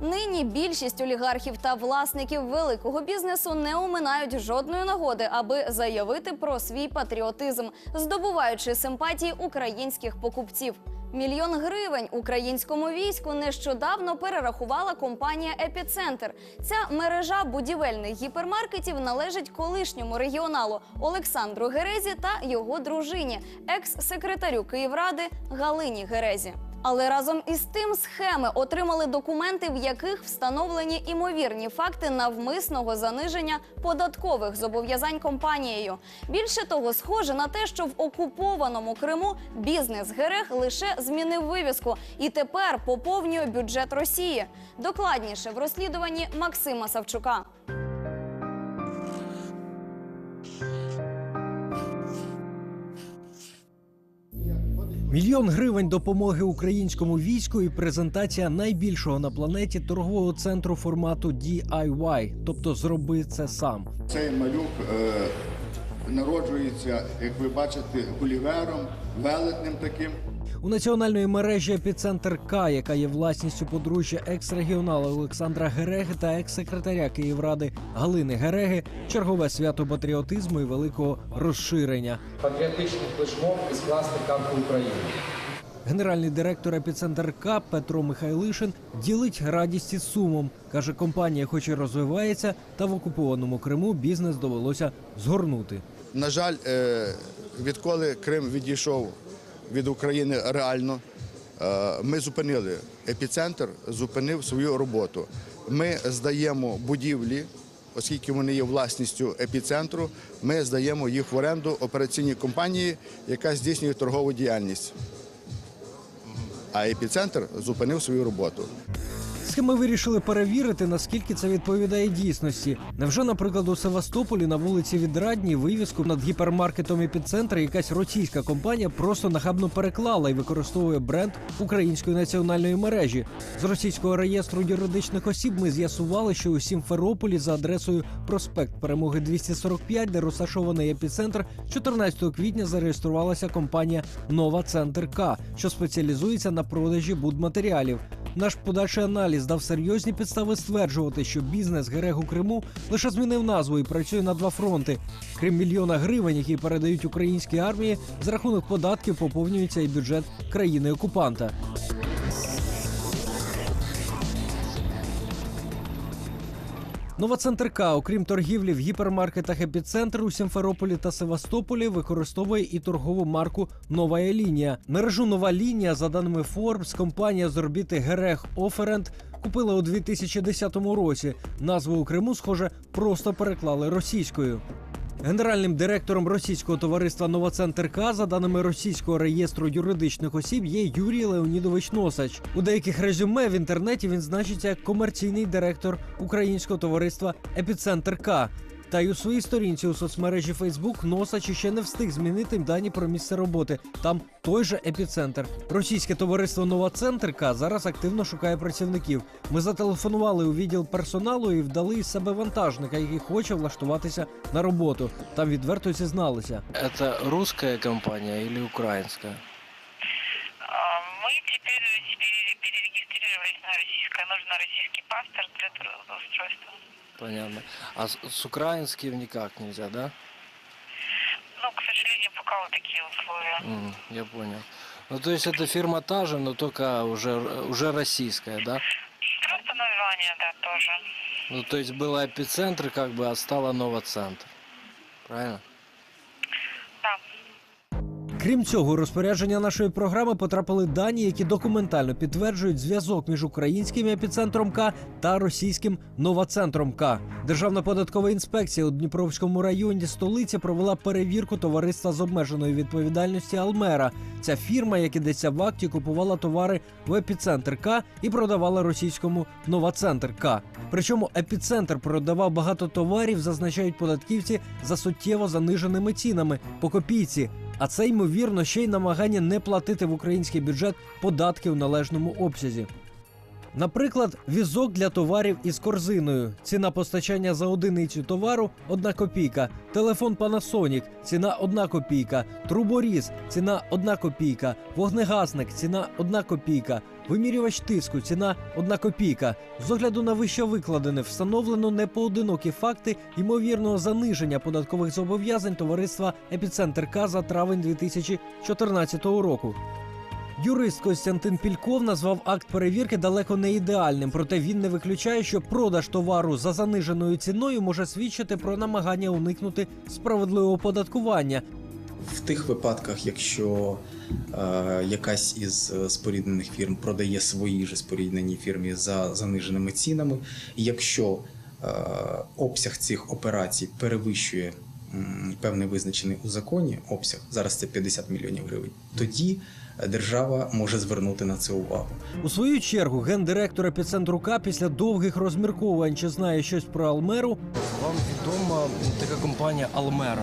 Нині більшість олігархів та власників великого бізнесу не оминають жодної нагоди, аби заявити про свій патріотизм, здобуваючи симпатії українських покупців. Мільйон гривень українському війську нещодавно перерахувала компанія Епіцентр. Ця мережа будівельних гіпермаркетів належить колишньому регіоналу Олександру Герезі та його дружині, екс-секретарю Київради Галині Герезі. Але разом із тим схеми отримали документи, в яких встановлені імовірні факти навмисного заниження податкових зобов'язань компанією. Більше того, схоже на те, що в окупованому Криму бізнес Герех лише змінив вивіску і тепер поповнює бюджет Росії. Докладніше в розслідуванні Максима Савчука. Мільйон гривень допомоги українському війську і презентація найбільшого на планеті торгового центру формату DIY, тобто зроби це сам. Цей малюк е, народжується, як ви бачите, гулівером, велетним таким. У національної мережі епіцентр К, яка є власністю подружжя екс-регіонала Олександра Гереги та екс-секретаря Київради Галини Гереги, чергове свято патріотизму і великого розширення. патріотичним флешмоб і скласти карту України. Генеральний директор епіцентр К Петро Михайлишин ділить радість із сумом. каже, компанія, хоч і розвивається, та в окупованому Криму бізнес довелося згорнути. На жаль, е, відколи Крим відійшов від України реально, е, ми зупинили епіцентр, зупинив свою роботу. Ми здаємо будівлі, оскільки вони є власністю епіцентру, ми здаємо їх в оренду операційній компанії, яка здійснює торгову діяльність. А епіцентр зупинив свою роботу. Схеми вирішили перевірити, наскільки це відповідає дійсності. Невже, наприклад, у Севастополі на вулиці Відрадній вивіску над гіпермаркетом епіцентра якась російська компанія просто нахабно переклала і використовує бренд української національної мережі. З російського реєстру юридичних осіб ми з'ясували, що у Сімферополі за адресою проспект Перемоги 245, де розташований епіцентр, 14 квітня зареєструвалася компанія Нова Центр К, що спеціалізується на продажі будматеріалів. Наш подальший аналіз дав серйозні підстави стверджувати, що бізнес Герег у Криму лише змінив назву і працює на два фронти. Крім мільйона гривень, які передають українській армії, за рахунок податків поповнюється і бюджет країни окупанта. Новоцентр К, окрім торгівлі в гіпермаркетах епіцентр у Сімферополі та Севастополі, використовує і торгову марку Нова лінія. Мережу нова лінія, за даними Forbes, компанія з орбіти Герех Оферент купила у 2010 році. Назву у Криму, схоже, просто переклали російською. Генеральним директором російського товариства Новоцентр К, за даними російського реєстру юридичних осіб, є Юрій Леонідович Носач. У деяких резюме в інтернеті він значиться як комерційний директор українського товариства Епіцентр К. Та й у своїй сторінці у соцмережі Фейсбук Носач ще не встиг змінити дані про місце роботи. Там той же епіцентр. Російське товариство Новоцентр К зараз активно шукає працівників. Ми зателефонували у відділ персоналу і вдали із себе вантажника, який хоче влаштуватися на роботу. Там відверто зізналися. Это русская компания или украинская? А, Мы теперь перерегистрировались на российское. Нужно российский паспорт для трудоустройства. Понятно. А с, с украинским никак нельзя, да? Ну, к сожалению, пока вот такие условия. М, я понял. Ну, то есть это фирма та же, но только уже, уже российская, да? Просто название, да, тоже. Ну, то есть было эпицентр, как бы, а стало новоцентр. Правильно? Крім цього, у розпорядження нашої програми потрапили дані, які документально підтверджують зв'язок між українським епіцентром К та російським новоцентром К. Державна податкова інспекція у Дніпровському районі столиці провела перевірку товариства з обмеженої відповідальності Алмера. Ця фірма, як ідеться в акті, купувала товари в епіцентр К і продавала російському новоцентр К. Причому епіцентр продавав багато товарів, зазначають податківці за суттєво заниженими цінами по копійці. А це ймовірно ще й намагання не платити в український бюджет податки у належному обсязі. Наприклад, візок для товарів із корзиною. Ціна постачання за одиницю товару 1 копійка. Телефон Panasonic – ціна 1 копійка. Труборіз – ціна 1 копійка. Вогнегасник – ціна 1 копійка. Вимірювач тиску – ціна 1 копійка. З огляду на вище викладене встановлено непоодинокі факти ймовірного заниження податкових зобов'язань товариства Епіцентр К за травень 2014 року. Юрист Костянтин Пільков назвав акт перевірки далеко не ідеальним, проте він не виключає, що продаж товару за заниженою ціною може свідчити про намагання уникнути справедливого податкування. В тих випадках, якщо е, якась із е, споріднених фірм продає свої ж споріднені фірмі за заниженими цінами, якщо е, обсяг цих операцій перевищує м, певний визначений у законі обсяг, зараз це 50 мільйонів гривень, тоді держава може звернути на це увагу. У свою чергу гендиректор епіцентру К після довгих розмірковувань, чи знає щось про Алмеру, Вам відома така компанія Almera?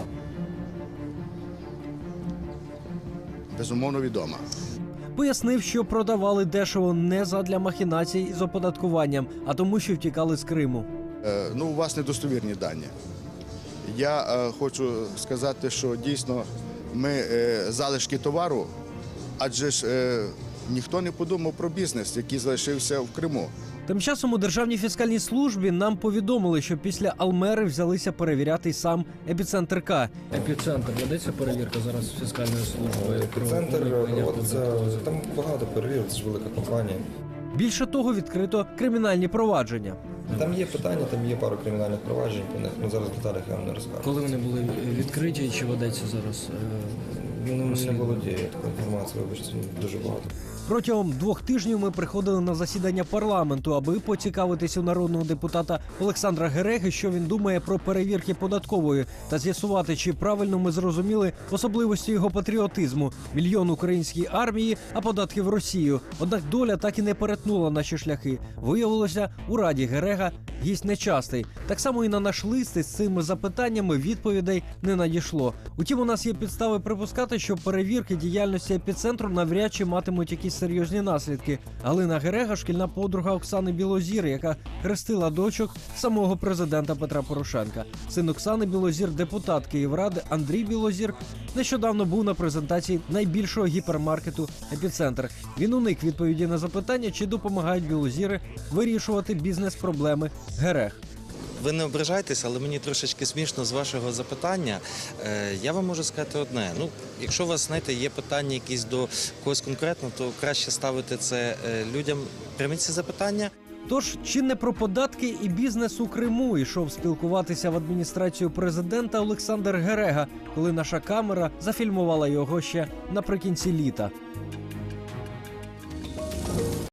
Безумовно відома. пояснив, що продавали дешево не задля махінацій з оподаткуванням, а тому, що втікали з Криму. Е, Ну, у вас недостовірні дані. Я е, хочу сказати, що дійсно ми е, залишки товару, адже ж е, ніхто не подумав про бізнес, який залишився в Криму. Тим часом у державній фіскальній службі нам повідомили, що після Алмери взялися перевіряти й сам епіцентр К. Епіцентр ведеться перевірка зараз фіскальною службою. про Центр уникнення проводиться податкових там багато перевірок, це ж велика компанія. Більше того, відкрито кримінальні провадження. Там є питання, там є пару кримінальних проваджень по них. Ну зараз в деталях я вам не розкажу. Коли вони були відкриті, чи ведеться зараз? Не володіє такою інформацією, вибачте, дуже багато. Протягом двох тижнів ми приходили на засідання парламенту, аби поцікавитись у народного депутата Олександра Гереги, що він думає про перевірки податкової, та з'ясувати, чи правильно ми зрозуміли особливості його патріотизму, мільйон українській армії, а податки в Росію. Однак доля так і не перетнула наші шляхи. Виявилося, у раді Герега гість нечастий. Так само і на наш лист із цими запитаннями відповідей не надійшло. Утім, у нас є підстави припускати, що перевірки діяльності епіцентру навряд чи матимуть якісь серйозні наслідки. Галина Герега, шкільна подруга Оксани Білозір, яка хрестила дочок самого президента Петра Порошенка. Син Оксани Білозір, депутат Київради Андрій Білозір, нещодавно був на презентації найбільшого гіпермаркету епіцентр. Він уник відповіді на запитання, чи допомагають білозіри вирішувати бізнес-проблеми Герег. Ви не ображайтесь, але мені трошечки смішно з вашого запитання. Е, Я вам можу сказати одне. Ну, якщо у вас знаєте, є питання якісь до когось конкретно, то краще ставити це е, людям. Прийміть ці запитання. Тож чи не про податки і бізнес у Криму йшов спілкуватися в адміністрацію президента Олександр Герега, коли наша камера зафільмувала його ще наприкінці літа.